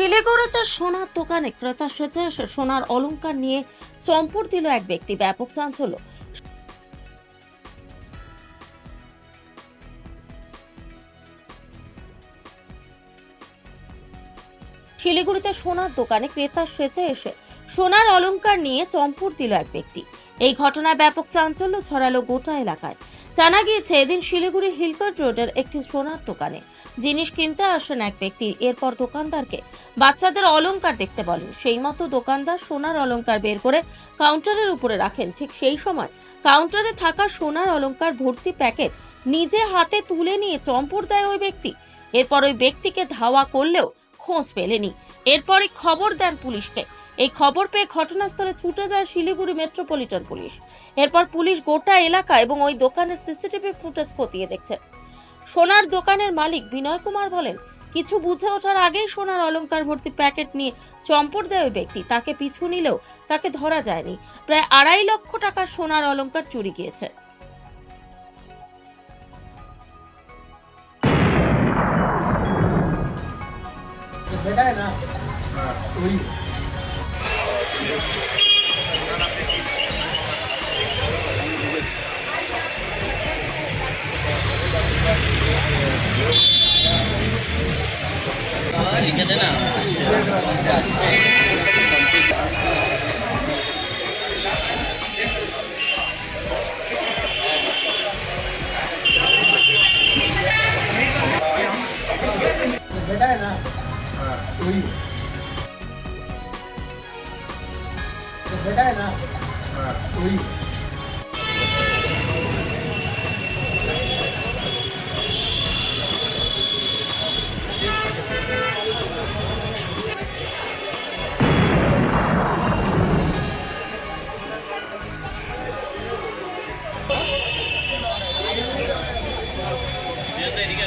শিলিগুড়িতে সোনার দোকানে ক্রেতা সেজে সোনার অলঙ্কার নিয়ে চম্পট দিল এক ব্যক্তি। ব্যাপক চাঞ্চল্য। শিলিগুড়িতে সোনার দোকানে ক্রেতা সেজে এসে সোনার অলংকার নিয়ে চম্পট দিল এক ব্যক্তি। এই ঘটনায় ব্যাপক চাঞ্চল্য ছড়ালো গোটা এলাকায়। জানা গিয়েছে, এদিন শিলিগুড়ি হিলকার্ট রোডের একটি সোনার দোকানে জিনিস কিনতে আসেন এক ব্যক্তি। এরপর দোকানদারকে বাচ্চাদের অলংকার দেখতে বলেন। সেই মতো দোকানদার সোনার অলংকার বের করে কাউন্টারের উপরে রাখেন। ঠিক সেই সময় কাউন্টারে থাকা সোনার অলংকার ভর্তি প্যাকেট নিজে হাতে তুলে নিয়ে চম্পট দেয় ওই ব্যক্তি। এরপর ওই ব্যক্তিকে ধাওয়া করলেও খোঁজ পেলেনি। এরপরই খবর দেন পুলিশকে। এই খবর পেয়ে ঘটনাস্থলে ছুটে যায় শিলিগুড়ি মেট্রোপলিটন পুলিশ। এরপর পুলিশ গোটা এলাকা এবং ওই দোকানের সিসিটিভি ফুটেজ খতিয়ে দেখছে। সোনার দোকানের মালিক বিনয় কুমার বলেন, কিছু বুঝে ওঠার আগেই সোনার অলংকার ভর্তি প্যাকেট নিয়ে চম্পট দেয় ওই ব্যক্তি। তাকে পিছু নিলেও তাকে ধরা যায়নি। প্রায় আড়াই লক্ষ টাকার সোনার অলংকার চুরি গিয়েছে। बेटा है ना これいいなこれいいね絶対できな、